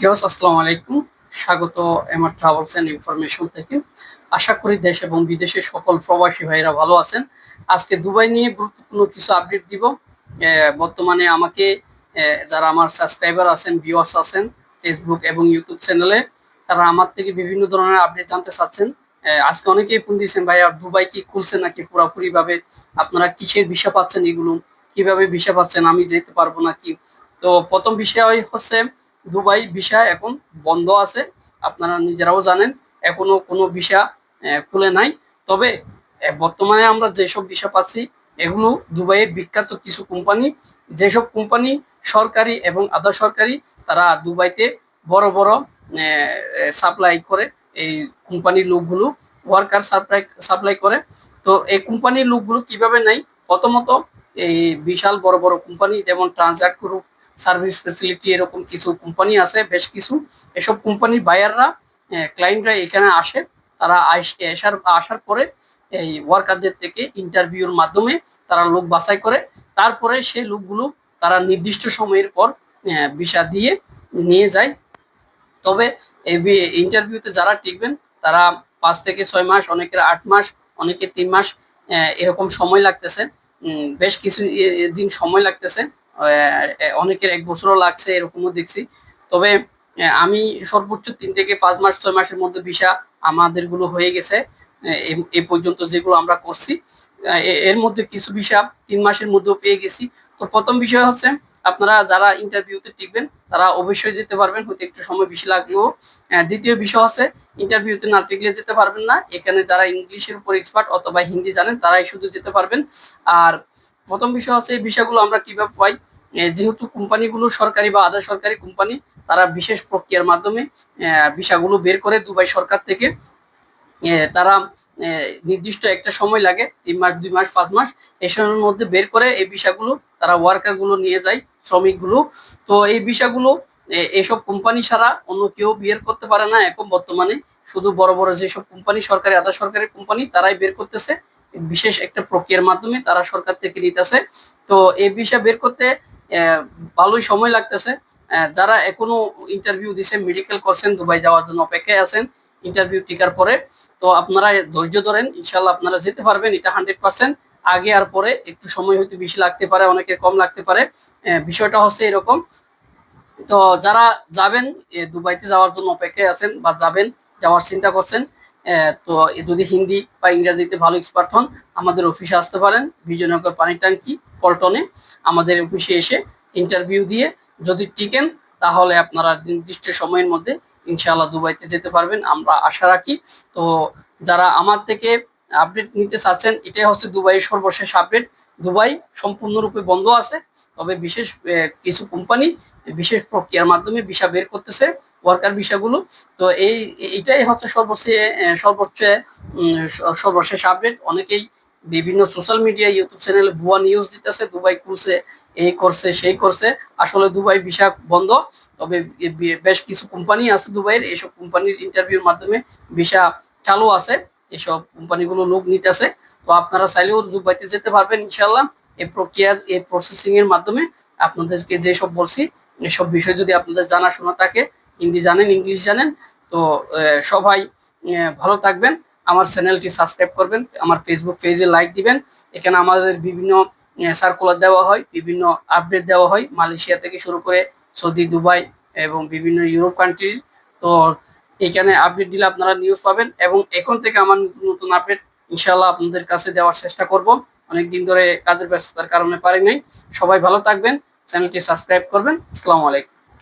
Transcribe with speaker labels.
Speaker 1: Views আসসালামু আলাইকুম। স্বাগত এমআর ট্রাভেলস এন্ড ইনফরমেশন থেকে। আশা করি দেশ এবং বিদেশের সকল প্রবাসী ভাইরা ভালো আছেন। আজকে দুবাই নিয়ে গুরুত্বপূর্ণ কিছু আপডেট দিব। বর্তমানে আমাকে যারা আমার সাবস্ক্রাইবার আছেন ভিউয়ার্স আছেন ফেসবুক এবং ইউটিউব চ্যানেলে তারা আমার থেকে বিভিন্ন ধরনের আপডেট জানতে চাচ্ছেন। আজকে অনেকেই ফোন দিয়েছেন, ভাইয়া, দুবাই কি খুলছে নাকি পুরোপুরি ভাবে আপনারা কিসের ভিসা পাচ্ছেন এগুলো? কীভাবে ভিসা পাচ্ছেন? আমি যেতে পারব নাকি? তো প্রথম বিষয় হচ্ছে দুবাই ভিসা এখন বন্ধ আছে। আপনারা নিজেরাও জানেন, এখনও কোনো ভিসা খুলে নাই। তবে বর্তমানে আমরা যেসব ভিসা পাচ্ছি, এগুলো দুবাইয়ের বিখ্যাত কিছু কোম্পানি। যেসব কোম্পানি সরকারি এবং আধা সরকারি, তারা দুবাইতে বড় বড় সাপ্লাই করে। এই কোম্পানির লোকগুলো ওয়ার্কার সাপ্লাই সাপ্লাই করে। তো এই কোম্পানির লোকগুলো কীভাবে নাই প্রথমত এই বিশাল বড় বড় কোম্পানি, যেমন ট্রান্সজাক্ট গ্রুপ সার্ভিস ফেসিলিটি এরকম কিছু কোম্পানি আছে, বেশ কিছু। এসব কোম্পানির বায়াররা ক্লায়েন্টরা এখানে আসে। তারা আসার আসার পরে এই ওয়ার্কারদের থেকে ইন্টারভিউর মাধ্যমে তারা লোক বাছাই করে। তারপরে সেই লোকগুলো তারা নির্দিষ্ট সময়ের পর ভিসা দিয়ে নিয়ে যায়। তবে এই ইন্টারভিউতে যারা টিকবেন, তারা পাঁচ থেকে ছয় মাস, অনেকের আট মাস, অনেকের তিন মাস এরকম সময় লাগতেছে। বেশ কিছু দিন সময় লাগতেছে। অনেকের এক বছরও লাগছে, এরকমও দেখছি। তবে আমি সর্বোচ্চ তিন থেকে পাঁচ মাস, ছয় মাসের মধ্যে ভিসা আমাদেরগুলো হয়ে গেছে। এ পর্যন্ত যেগুলো আমরা করছি এর মধ্যে কিছু ভিসা তিন মাসের মধ্যেও পেয়ে গেছি। তো প্রথম বিষয় হচ্ছে, আপনারা যারা ইন্টারভিউতে টিকবেন, তারা অবশ্যই যেতে পারবেন, হয়তো একটু সময় বেশি লাগলেও। দ্বিতীয় বিষয় হচ্ছে ইন্টারভিউতে না টিকলে যেতে পারবেন না। এখানে যারা ইংলিশের উপর এক্সপার্ট অথবা হিন্দি জানেন, তারাই শুধু যেতে পারবেন। আর প্রথম বিষয় হচ্ছে এই বিষয়গুলো আমরা কীভাবে পাই? যেহেতু কোম্পানিগুলো সরকারি বা আধা সরকারি কোম্পানি, তারা বিশেষ প্রক্রিয়ার মাধ্যমে ভিসাগুলো বের করে দুবাই সরকার থেকে। তারা নির্দিষ্ট একটা সময় লাগে, তিন মাস, দুই মাস, পাঁচ মাস, এই সময়ের মধ্যে বের করে এই ভিসাগুলো তারা ওয়ার্কারগুলো নিয়ে যায়, শ্রমিকগুলো। তো এই এ- এইসব কোম্পানি ছাড়া অন্য কেউ বের করতে পারে না এখন বর্তমানে। শুধু বড় বড় যেসব কোম্পানি, সরকারি, আধা সরকারি কোম্পানি, তারাই বের করতেছে। বিশেষ একটা প্রক্রিয়ার মাধ্যমে তারা সরকার থেকে নিতেছে। তো এই ভিসা বের করতে ভালোই সময় লাগতেছে। যারা এখনও ইন্টারভিউ দিছে মেডিকেল করছেন, দুবাই যাওয়ার জন্য অপেক্ষায় আছেন ইন্টারভিউ টিকার পরে, তো আপনারা ধৈর্য ধরেন ইনশাল্লাহ আপনারা যেতে পারবেন, এটা হান্ড্রেড পার্সেন্ট আগে আর পরে একটু সময় হয়তো বেশি লাগতে পারে, অনেকের কম লাগতে পারে। বিষয়টা হচ্ছে এরকম। তো যারা যাবেন দুবাইতে যাওয়ার জন্য অপেক্ষায় আছেন বা যাবেন, যাওয়ার চিন্তা করছেন তো যদি হিন্দি বা ইংরাজিতে ভালো এক্সপার্ট হন, আমাদের অফিসে আসতে পারেন, বিজয়নগর পানি ট্যাঙ্কি, পল্টনে। আমাদের অফিসে এসে ইন্টারভিউ দিয়ে যদি টিকেন, তাহলে আপনারা নির্দিষ্ট সময়ের মধ্যে ইনশাআল্লাহ দুবাইতে যেতে পারবেন। আমরা আশা রাখি, তো যারা আমার থেকে আপডেট নিতে চাচ্ছেন, এটাই হচ্ছে দুবাইয়ের সর্বশেষ আপডেট দুবাই সম্পূর্ণরূপে বন্ধ আছে, তবে বিশেষ কিছু কোম্পানি বিশেষ প্রক্রিয়ার মাধ্যমে ভিসা বের করতেছে ওয়ার্কার ভিসাগুলো তো এই, এটাই হচ্ছে সর্বোচ্চ সর্বোচ্চ সর্বশেষ আপডেট অনেকেই বিভিন্ন সোশ্যাল মিডিয়া ইউটিউব চ্যানেলে ভুয়া নিউজ দিতেছে, দুবাই খুলছে, এই করছে, সেই করছে। আসলে দুবাই ভিসা বন্ধ, তবে বেশ কিছু কোম্পানি আছে দুবাইয়ের এইসব কোম্পানির ইন্টারভিউর মাধ্যমে ভিসা চালু আছে। এসব কোম্পানিগুলো লোক নিতেছে। তো আপনারা চাইলেও দুবাইতে যেতে পারবেন ইনশাল্লাহ এই প্রক্রিয়া, এই প্রসেসিং এর মাধ্যমে আপনাদেরকে যেসব বলছি, এসব বিষয় যদি আপনাদের জানাশোনা থাকে, হিন্দি জানেন, ইংলিশ জানেন, তো সবাই ভালো থাকবেন। আমার চ্যানেলটি সাবস্ক্রাইব করবেন, আমার ফেসবুক পেজে লাইক দিবেন। এখানে আমাদের বিভিন্ন সার্কুলার দেওয়া হয়, বিভিন্ন আপডেট দেওয়া হয়, মালয়েশিয়া থেকে শুরু করে সৌদি, দুবাই এবং বিভিন্ন ইউরোপ কান্ট্রির তো এখানে আপডেট দিলে আপনারা নিউজ পাবেন এবং এখন থেকে আমার নতুন আপডেট ইনশাল্লাহ আপনাদের কাছে দেওয়ার চেষ্টা করব। অনেক দিন ধরে কাজের ব্যস্ততার কারণে পারি নাই। সবাই ভালো থাকবেন, চ্যানেলটি সাবস্ক্রাইব করবেন। আসসালামু আলাইকুম।